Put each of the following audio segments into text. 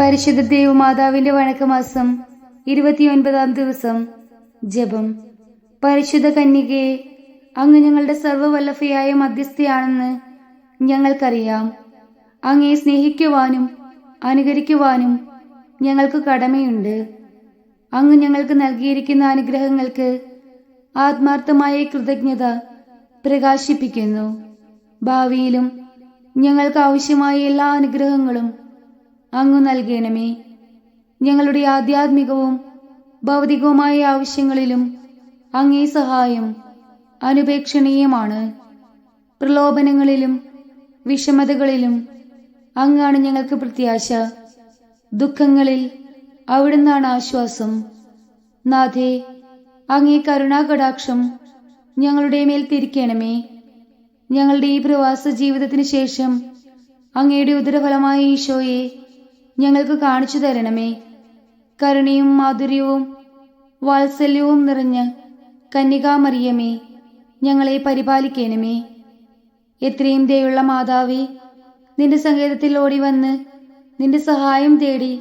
പരിശുദ്ധ ദേവമാതാവിന്റെ വണക്കമാസം ഇരുപത്തിയൊൻപതാം ദിവസം ജപം. പരിശുദ്ധ കന്യകയെ അങ്ങ് ഞങ്ങളുടെ സർവവല്ലഭയായ മധ്യസ്ഥയാണെന്ന് ഞങ്ങൾക്കറിയാം. അങ്ങയെ സ്നേഹിക്കുവാനും അനുകരിക്കുവാനും ഞങ്ങൾക്ക് കടമയുണ്ട്. അങ്ങ് ഞങ്ങൾക്ക് നൽകിയിരിക്കുന്ന അനുഗ്രഹങ്ങൾക്ക് ആത്മാർത്ഥമായ കൃതജ്ഞത പ്രകാശിപ്പിക്കുന്നു. ഭാവിയിലും ഞങ്ങൾക്ക് ആവശ്യമായ എല്ലാ അനുഗ്രഹങ്ങളും അങ്ങ് നൽകണമേ. ഞങ്ങളുടെ ആധ്യാത്മികവും ഭൗതികവുമായ ആവശ്യങ്ങളിലും അങ്ങേ സഹായം അനുപേക്ഷണീയമാണ്. പ്രലോഭനങ്ങളിലും വിഷമതകളിലും അങ്ങാണ് ഞങ്ങൾക്ക് പ്രത്യാശ. ദുഃഖങ്ങളിൽ അവിടുന്നാണ് ആശ്വാസം. നാഥേ അങ്ങേ കരുണാകടാക്ഷം ഞങ്ങളുടെ മേൽ തിരിക്കണമേ. ഞങ്ങളുടെ ഈ പ്രവാസ ജീവിതത്തിന് ശേഷം അങ്ങയുടെ ഉദരഫലമായ ഈശോയെ ഞങ്ങൾക്ക് കാണിച്ചു തരണമേ. കരുണയും മാധുര്യവും വാത്സല്യവും നിറഞ്ഞ കന്യകാമറിയമേ ഞങ്ങളെ പരിപാലിക്കണമേ. എത്രയും ദയുള്ള മാതാവേ നിന്റെ സങ്കേതത്തിൽ ഓടി വന്ന് നിന്റെ സഹായം തേടി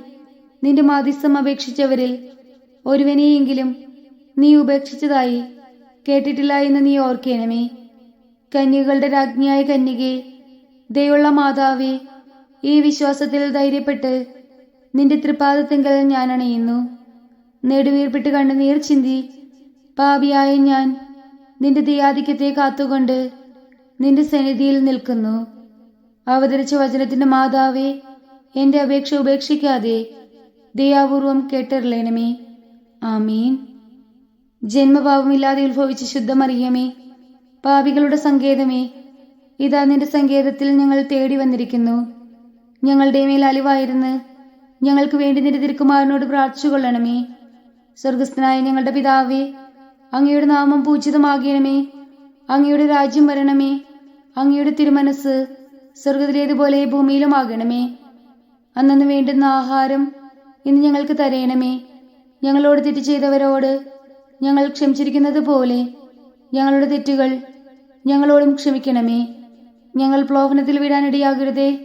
നിന്റെ മാധ്യസ്ഥം അപേക്ഷിച്ചവരിൽ ഒരുവനെയെങ്കിലും നീ ഉപേക്ഷിച്ചതായി കേട്ടിട്ടില്ല എന്ന് നീ ഓർക്കണമേ. കന്യകളുടെ രാജ്ഞിയായ കന്യകെ ദയുള്ള മാതാവേ ഈ വിശ്വാസത്തിൽ ധൈര്യപ്പെട്ട് നിന്റെ തൃപാദത്തിങ്കൽ ഞാൻ അണയുന്നു. നെടുവീർപ്പിട്ട് കണ്ണുനീർ ചിന്തി പാപിയായ ഞാൻ നിന്റെ ദയാധിക്യത്തെ കാത്തുകൊണ്ട് നിന്റെ സന്നിധിയിൽ നിൽക്കുന്നു. അവതരിച്ച വചനത്തിന്റെ മാതാവേ എന്റെ അപേക്ഷ ഉപേക്ഷിക്കാതെ ദയാപൂർവം കേട്ടറിയണമേ ആമീൻ. ജന്മഭാവമില്ലാതെ ഉത്ഭവിച്ച ശുദ്ധമറിയമേ പാപികളുടെ സങ്കേതമേ ഇതാ നിന്റെ സങ്കേതത്തിൽ ഞങ്ങൾ തേടി വന്നിരിക്കുന്നു. ഞങ്ങളുടെ മേൽ അലിവായിരുന്നു. ഞങ്ങൾക്ക് വേണ്ടി നിന്റെ പ്രാർത്ഥിച്ചു കൊള്ളണമേ. സ്വർഗസ്ഥനായ ഞങ്ങളുടെ പിതാവേ അങ്ങയുടെ നാമം പൂജിതമാകണമേ. അങ്ങയുടെ രാജ്യം വരണമേ. അങ്ങയുടെ തിരുമനസ് സ്വർഗത്തിലേതുപോലെ ഭൂമിയിലുമാകണമേ. അന്നു വേണ്ടുന്ന ആഹാരം ഇന്ന് ഞങ്ങൾക്ക് തരയണമേ ഞങ്ങളോട് തെറ്റ് ചെയ്തവരോട് ഞങ്ങൾ ക്ഷമിച്ചിരിക്കുന്നത് പോലെ ഞങ്ങളുടെ തെറ്റുകൾ ഞങ്ങളോടും ക്ഷമിക്കണമേ. ഞങ്ങൾ പ്ലോഭനത്തിൽ വിടാനിടയാകരുതേ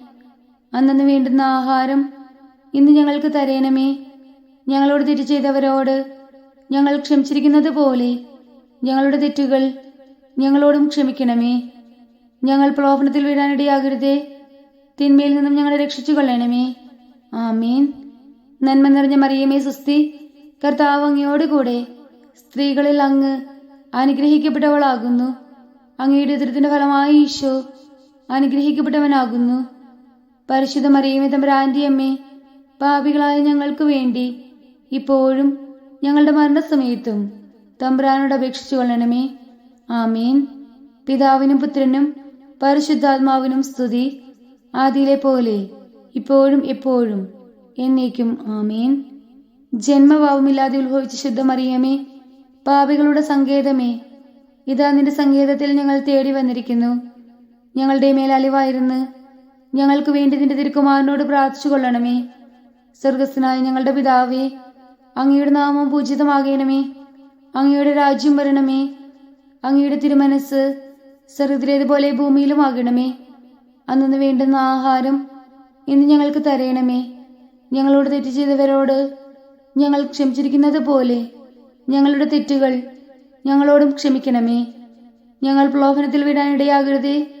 അന്നു വേണ്ടുന്ന ആഹാരം ഇന്ന് ഞങ്ങൾക്ക് തരേണമേ. ഞങ്ങളോട് തെറ്റ് ചെയ്തവരോട് ഞങ്ങൾ ക്ഷമിച്ചിരിക്കുന്നത് പോലെ ഞങ്ങളുടെ തെറ്റുകൾ ഞങ്ങളോടും ക്ഷമിക്കണമേ. ഞങ്ങൾ പ്രലോഭനത്തിൽ വീഴാനിടയാകരുതേ. തിന്മയിൽ നിന്നും ഞങ്ങളെ രക്ഷിച്ചു കൊള്ളണമേ ആമീൻ. നന്മ നിറഞ്ഞ മറിയമേ സുസ്തി കർത്താവ് കൂടെ സ്ത്രീകളിൽ അങ്ങ് അനുഗ്രഹിക്കപ്പെട്ടവളാകുന്നു. അങ്ങയുടെ ഉദരത്തിന്റെ ഫലമായി ഈശോ അനുഗ്രഹിക്കപ്പെട്ടവനാകുന്നു. പരിശുദ്ധ മറിയമേ തമ്പുരാന്റെ അമ്മേ പാപികളായ ഞങ്ങൾക്ക് വേണ്ടി ഇപ്പോഴും ഞങ്ങളുടെ മരണസമയത്തും തമ്പുരാനോട് അപേക്ഷിച്ചു കൊള്ളണമേ. ആമീൻ. പിതാവിനും പുത്രനും പരിശുദ്ധാത്മാവിനും സ്തുതി. ആദിയിലെ പോലെ ഇപ്പോഴും എപ്പോഴും എന്നേക്കും ആമീൻ. ജന്മഭാവമില്ലാതെ ഉത്ഭവിച്ച ശുദ്ധമറിയമേ പാപികളുടെ സങ്കേതമേ ഇതാ നിന്റെ സങ്കേതത്തിൽ ഞങ്ങൾ തേടി വന്നിരിക്കുന്നു. ഞങ്ങളുടെ മേൽ അലിവായിരുന്ന് ഞങ്ങൾക്ക് വേണ്ടി നിന്റെ തിരുക്കുമാരനോട് പ്രാർത്ഥിച്ചു കൊള്ളണമേ സ്വർഗസ്ഥനായ ഞങ്ങളുടെ പിതാവേ അങ്ങയുടെ നാമം പൂജിതമാകണമേ. അങ്ങയുടെ രാജ്യം വരണമേ. അങ്ങയുടെ തിരുമനസ് ഭൂമിയിലും ആകണമേ അന്നു വേണ്ടുന്ന ആഹാരം ഇന്ന് ഞങ്ങൾക്ക് തരയണമേ ഞങ്ങളോട് തെറ്റ് ചെയ്തവരോട് ഞങ്ങൾ ക്ഷമിച്ചിരിക്കുന്നത് പോലെ ഞങ്ങളുടെ തെറ്റുകൾ ഞങ്ങളോടും ക്ഷമിക്കണമേ. ഞങ്ങൾ പ്രലോഭനത്തിൽ വിടാനിടയാകരുതേ.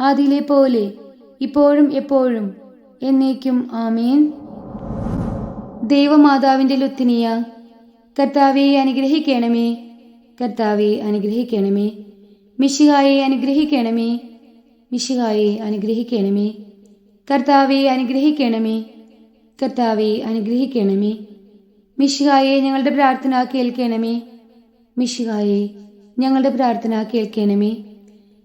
ആദിയിലെ പോലെ ഇപ്പോഴും എപ്പോഴും എന്നേക്കും ആമേൻ. ദൈവമാതാവിന്റെ ലുത്തിനിയ കർത്താവെ അനുഗ്രഹിക്കണമേ. കർത്താവെ അനുഗ്രഹിക്കണമേ. മിശിഹായെ അനുഗ്രഹിക്കണമേ. മിശിഹായെ അനുഗ്രഹിക്കണമേ. കർത്താവെ അനുഗ്രഹിക്കണമേ. കർത്താവെ അനുഗ്രഹിക്കണമേ. മിശിഹായെ ഞങ്ങളുടെ പ്രാർത്ഥന കേൾക്കണമേ. മിശിഹായെ ഞങ്ങളുടെ പ്രാർത്ഥന കേൾക്കണമേ.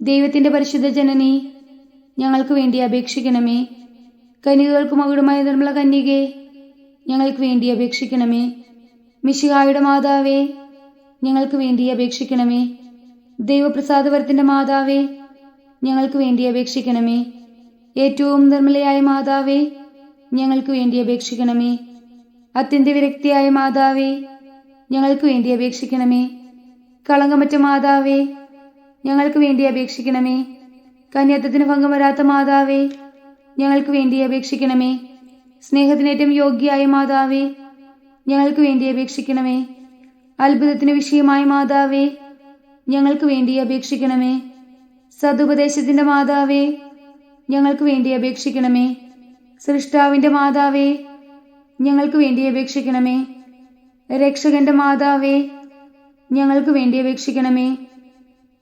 ദൈവത്തിന്റെ പരിശുദ്ധ ജനനി ഞങ്ങൾക്ക് വേണ്ടി അപേക്ഷിക്കണമേ. കന്യകൾക്ക് മകുടമായ നിർമ്മല കന്യകെ ഞങ്ങൾക്ക് വേണ്ടി അപേക്ഷിക്കണമേ. മിശിഹായുടെ മാതാവേ ഞങ്ങൾക്ക് വേണ്ടി അപേക്ഷിക്കണമേ. ദൈവപ്രസാദവരത്തിന്റെ മാതാവേ ഞങ്ങൾക്ക് വേണ്ടി അപേക്ഷിക്കണമേ. ഏറ്റവും നിർമ്മലയായ മാതാവേ ഞങ്ങൾക്ക് വേണ്ടി അപേക്ഷിക്കണമേ. അത്യന്ത വിരക്തിയായ മാതാവേ ഞങ്ങൾക്ക് വേണ്ടി അപേക്ഷിക്കണമേ. കളങ്കമറ്റ മാതാവേ ഞങ്ങൾക്ക് വേണ്ടി അപേക്ഷിക്കണമേ. കന്യാത്വത്തിന് ഭംഗം വരാത്ത മാതാവേ ഞങ്ങൾക്ക് വേണ്ടി അപേക്ഷിക്കണമേ. സ്നേഹത്തിനേറ്റവും യോഗ്യയായ മാതാവേ ഞങ്ങൾക്ക് വേണ്ടി അപേക്ഷിക്കണമേ. അത്ഭുതത്തിന് വിഷയമായ മാതാവേ ഞങ്ങൾക്ക് വേണ്ടി അപേക്ഷിക്കണമേ. സതുപദേശത്തിന്റെ മാതാവേ ഞങ്ങൾക്ക് വേണ്ടി അപേക്ഷിക്കണമേ. സൃഷ്ടാവിന്റെ മാതാവേ ഞങ്ങൾക്ക് വേണ്ടി അപേക്ഷിക്കണമേ. രക്ഷകന്റെ മാതാവേ ഞങ്ങൾക്ക് വേണ്ടി അപേക്ഷിക്കണമേ.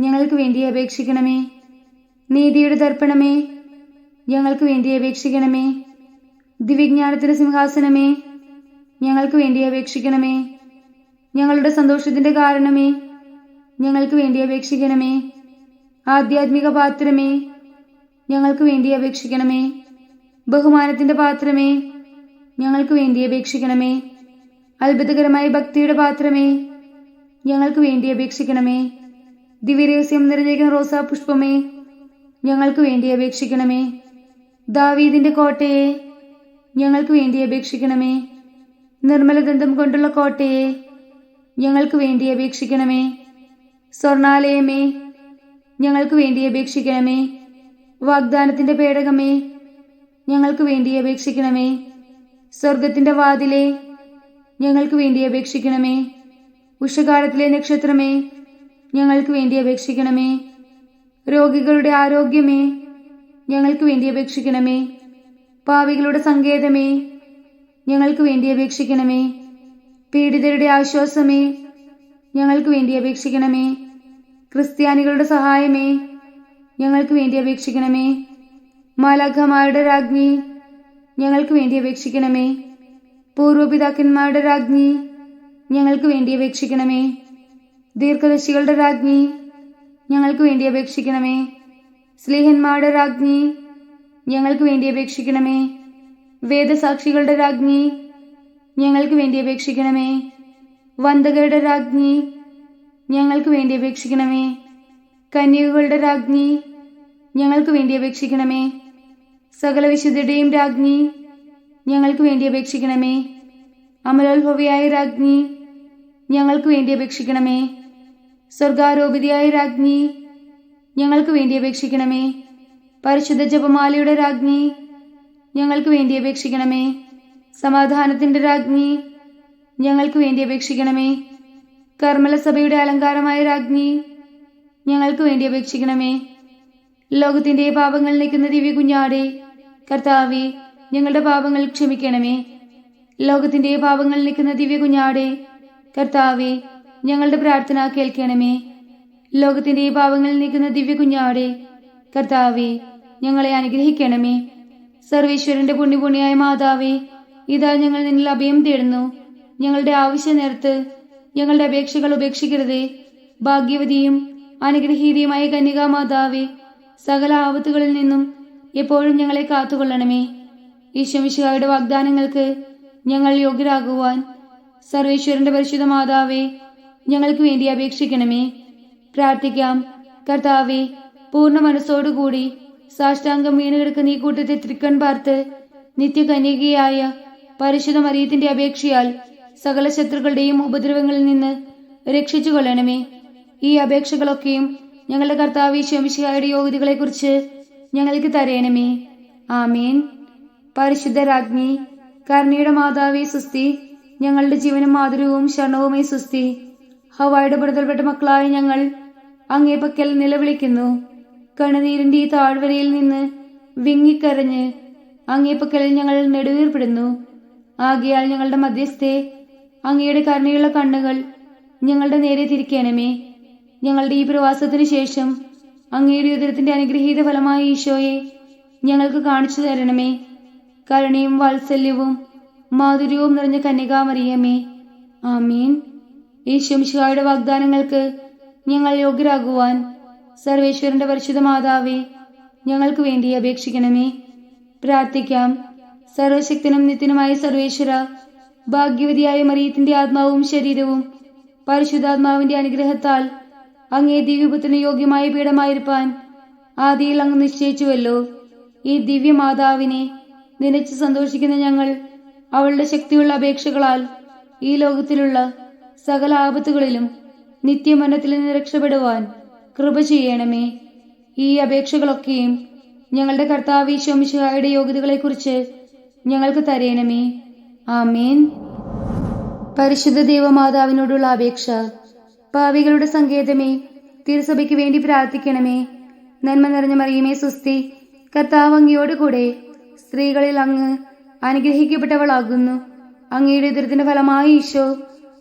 ഞങ്ങൾക്ക് വേണ്ടി അപേക്ഷിക്കണമേ. നീതിയുടെ ദർപ്പണമേ ഞങ്ങൾക്ക് വേണ്ടി അപേക്ഷിക്കണമേ. ദിവ്യജ്ഞാനത്തിന്റെ സിംഹാസനമേ. ഞങ്ങൾക്ക് വേണ്ടി അപേക്ഷിക്കണമേ. ഞങ്ങളുടെ സന്തോഷത്തിന്റെ കാരണമേ. ഞങ്ങൾക്ക് വേണ്ടി അപേക്ഷിക്കണമേ. ആധ്യാത്മിക പാത്രമേ. ഞങ്ങൾക്ക് വേണ്ടി അപേക്ഷിക്കണമേ. ബഹുമാനത്തിന്റെ പാത്രമേ. ഞങ്ങൾക്ക് വേണ്ടി അപേക്ഷിക്കണമേ. അത്ഭുതകരമായ ഭക്തിയുടെ പാത്രമേ. ഞങ്ങൾക്ക് വേണ്ടി അപേക്ഷിക്കണമേ. ദിവ്യരഹസ്യം നിറഞ്ഞേക്കുന്ന റോസാ പുഷ്പമേ ഞങ്ങൾക്ക് വേണ്ടി അപേക്ഷിക്കണമേ. ദാവീദിന്റെ കോട്ടയെ ഞങ്ങൾക്ക് വേണ്ടി അപേക്ഷിക്കണമേ. നിർമ്മലദന്തം കൊണ്ടുള്ള കോട്ടയെ ഞങ്ങൾക്ക് വേണ്ടി അപേക്ഷിക്കണമേ. സ്വർണാലയമേ ഞങ്ങൾക്ക് വേണ്ടി അപേക്ഷിക്കണമേ. വാഗ്ദാനത്തിന്റെ പേടകമേ ഞങ്ങൾക്ക് വേണ്ടി അപേക്ഷിക്കണമേ. സ്വർഗത്തിന്റെ വാതിലെ ഞങ്ങൾക്ക് വേണ്ടി അപേക്ഷിക്കണമേ. ഉഷകാലത്തിലെ നക്ഷത്രമേ ഞങ്ങൾക്ക് വേണ്ടി അപേക്ഷിക്കണമേ. രോഗികളുടെ ആരോഗ്യമേ ഞങ്ങൾക്ക് വേണ്ടി അപേക്ഷിക്കണമേ. പാവികളുടെ സങ്കേതമേ ഞങ്ങൾക്ക് വേണ്ടി അപേക്ഷിക്കണമേ. പീഡിതരുടെ ആശ്വാസമേ ഞങ്ങൾക്ക് വേണ്ടി അപേക്ഷിക്കണമേ. ക്രിസ്ത്യാനികളുടെ സഹായമേ ഞങ്ങൾക്ക് വേണ്ടി അപേക്ഷിക്കണമേ. മാലാഖമാരുടെ രാജ്ഞി ഞങ്ങൾക്ക് വേണ്ടി അപേക്ഷിക്കണമേ. പൂർവപിതാക്കന്മാരുടെ രാജ്ഞി ഞങ്ങൾക്ക് വേണ്ടി അപേക്ഷിക്കണമേ. ദീർഘദശികളുടെ രാജ്ഞി ഞങ്ങൾക്ക് വേണ്ടി അപേക്ഷിക്കണമേ. സ്ലേഹന്മാരുടെ രാജ്ഞി ഞങ്ങൾക്ക് വേണ്ടി അപേക്ഷിക്കണമേ. വേദസാക്ഷികളുടെ രാജ്ഞി ഞങ്ങൾക്ക് വേണ്ടി അപേക്ഷിക്കണമേ. വന്ദകരുടെ രാജ്ഞി ഞങ്ങൾക്ക് വേണ്ടി അപേക്ഷിക്കണമേ. കന്യകകളുടെ രാജ്ഞി ഞങ്ങൾക്ക് വേണ്ടി അപേക്ഷിക്കണമേ. സകല വിശുദ്ധയുടെയും രാജ്ഞി ഞങ്ങൾക്ക് വേണ്ടി അപേക്ഷിക്കണമേ. അമലോത്ഭവിയായ രാജ്ഞി ഞങ്ങൾക്ക് വേണ്ടി അപേക്ഷിക്കണമേ. സ്വർഗാരോപിതയായ രാജ്ഞി ഞങ്ങൾക്ക് വേണ്ടി അപേക്ഷിക്കണമേ. പരിശുദ്ധ ജപമാലയുടെ രാജ്ഞി ഞങ്ങൾക്ക് വേണ്ടി അപേക്ഷിക്കണമേ. സമാധാനത്തിന്റെ രാജ്ഞി ഞങ്ങൾക്ക് വേണ്ടി അപേക്ഷിക്കണമേ. കർമ്മല സഭയുടെ അലങ്കാരമായ രാജ്ഞി ഞങ്ങൾക്ക് വേണ്ടി അപേക്ഷിക്കണമേ. ലോകത്തിന്റെ പാപങ്ങൾ നിൽക്കുന്ന ദിവ്യ കുഞ്ഞാടെ കർത്താവെ ഞങ്ങളുടെ പാപങ്ങൾ ക്ഷമിക്കണമേ. ലോകത്തിന്റെ പാപങ്ങൾ നിൽക്കുന്ന ദിവ്യ കുഞ്ഞാടെ കർത്താവെ ഞങ്ങളുടെ പ്രാർത്ഥന കേൾക്കണമേ. ലോകത്തിന്റെ പാവങ്ങളിൽ നിൽക്കുന്ന ദിവ്യ കുഞ്ഞാടെ കർത്താവെ ഞങ്ങളെ അനുഗ്രഹിക്കണമേ. സർവീശ്വരന്റെ പുണ്യപുണ്യായ മാതാവേ ഇതാ ഞങ്ങൾ നിന്നിൽ അഭയം തേടുന്നു. ഞങ്ങളുടെ ആവശ്യ നേരത്ത് ഞങ്ങളുടെ അപേക്ഷകൾ ഉപേക്ഷിക്കരുതേ. ഭാഗ്യവതിയും അനുഗ്രഹീതയുമായ കന്യകാ മാതാവേ സകല ആപത്തുകളിൽ നിന്നും എപ്പോഴും ഞങ്ങളെ കാത്തുകൊള്ളണമേ. ഈശ്വമിശിഹായുടെ വാഗ്ദാനങ്ങൾക്ക് ഞങ്ങൾ യോഗ്യരാകുവാൻ സർവേശ്വരന്റെ പരിശുദ്ധ മാതാവേ ഞങ്ങൾക്ക് വേണ്ടി അപേക്ഷിക്കണമേ. പ്രാർത്ഥിക്കാം. കർത്താവെ പൂർണ മനസ്സോടുകൂടി സാഷ്ടാംഗം വീണ് കിടക്കുന്ന ഈ കൂട്ടത്തെ തൃക്കൺ പാർത്ത് നിത്യകന്യകയായ പരിശുദ്ധ മറിയത്തിന്റെ അപേക്ഷയാൽ സകല ശത്രുക്കളുടെയും ഉപദ്രവങ്ങളിൽ നിന്ന് രക്ഷിച്ചു കൊള്ളണമേ ഈ അപേക്ഷകളൊക്കെയും ഞങ്ങളുടെ കർത്താവ് ശമിഷയുടെ യോഗ്യതകളെ കുറിച്ച് ഞങ്ങൾക്ക് തരയണമേ ആമീൻ. പരിശുദ്ധ രാജ്ഞി കർണിയുടെ മാതാവേ സുസ്തി ഞങ്ങളുടെ ജീവനും മാതൃവും ശരണവുമേ സുസ്തി ഹവായുടെ പുറത്തൽപ്പെട്ട മക്കളായ ഞങ്ങൾ അങ്ങേ പക്കൽ നിലവിളിക്കുന്നു. കണുനീരിന്റെ ഈ താഴ്വരയിൽ നിന്ന് വിങ്ങിക്കരഞ്ഞ് അങ്ങേ പക്കലിൽ ഞങ്ങൾ നെടുവീർപ്പെടുന്നു ആകയാൽ ഞങ്ങളുടെ മധ്യസ്ഥെ അങ്ങയുടെ കരുണയുള്ള കണ്ണുകൾ ഞങ്ങളുടെ നേരെ തിരിക്കണമേ. ഞങ്ങളുടെ ഈ പ്രവാസത്തിന് ശേഷം അങ്ങയുടെ ഉദരത്തിന്റെ അനുഗ്രഹീത ഫലമായ ഈശോയെ ഞങ്ങൾക്ക് കാണിച്ചു തരണമേ. കരുണയും വാത്സല്യവും മാധുര്യവും നിറഞ്ഞ കന്യകാമറിയമേ. ആമീൻ. ഈശ്വംശിഹായുടെ വാഗ്ദാനങ്ങൾക്ക് ഞങ്ങൾ യോഗ്യരാകുവാൻ സർവേശ്വരന്റെ പരിശുദ്ധ മാതാവേ ഞങ്ങൾക്ക് വേണ്ടി അപേക്ഷിക്കണമേ. പ്രാർത്ഥിക്കാം. സർവശക്തനും നിത്യനുമായ സർവേശ്വര ഭാഗ്യവതിയായ മറിയത്തിന്റെ ആത്മാവും ശരീരവും പരിശുദ്ധാത്മാവിന്റെ അനുഗ്രഹത്താൽ അങ്ങേ ദിവ്യപുത്രന് യോഗ്യമായ പീഠമായിരിക്കാൻ ആദിയിൽ അങ്ങ് നിശ്ചയിച്ചുവല്ലോ. ഈ ദിവ്യ മാതാവിനെ നനച്ച് സന്തോഷിക്കുന്ന ഞങ്ങൾ അവളുടെ ശക്തിയുള്ള അപേക്ഷകളാൽ ഈ ലോകത്തിലുള്ള സകല ആപത്തുകളിലും നിത്യമരണത്തിൽ നിന്ന് രക്ഷപ്പെടുവാൻ കൃപ ചെയ്യണമേ. ഈ അപേക്ഷകളൊക്കെയും ഞങ്ങളുടെ കർത്താവ് യോഗ്യതകളെ യോഗ്യതകളെക്കുറിച്ച് ഞങ്ങൾക്ക് തരയണമേ ആമേൻ. പരിശുദ്ധ ദേവമാതാവിനോടുള്ള അപേക്ഷ. പാവികളുടെ സങ്കേതമേ തിരുസഭയ്ക്ക് വേണ്ടി പ്രാർത്ഥിക്കണമേ. നന്മ നിറഞ്ഞ മറിയുമേ സുസ്തി കർത്താവ് സ്ത്രീകളിൽ അങ്ങ് അനുഗ്രഹിക്കപ്പെട്ടവളാകുന്നു. അങ്ങയുടെ ഉദരത്തിന്റെ ഫലമായി ഈശോ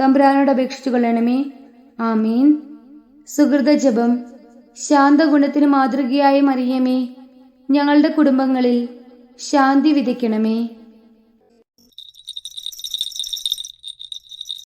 തമ്പുരാനോട് അപേക്ഷിച്ചു കൊള്ളണമേ ആമീൻ. സുഹൃത ജപം ശാന്തഗുണത്തിന് മാതൃകയായ മറിയമേ ഞങ്ങളുടെ കുടുംബങ്ങളിൽ ശാന്തി വിതയ്ക്കണമേ.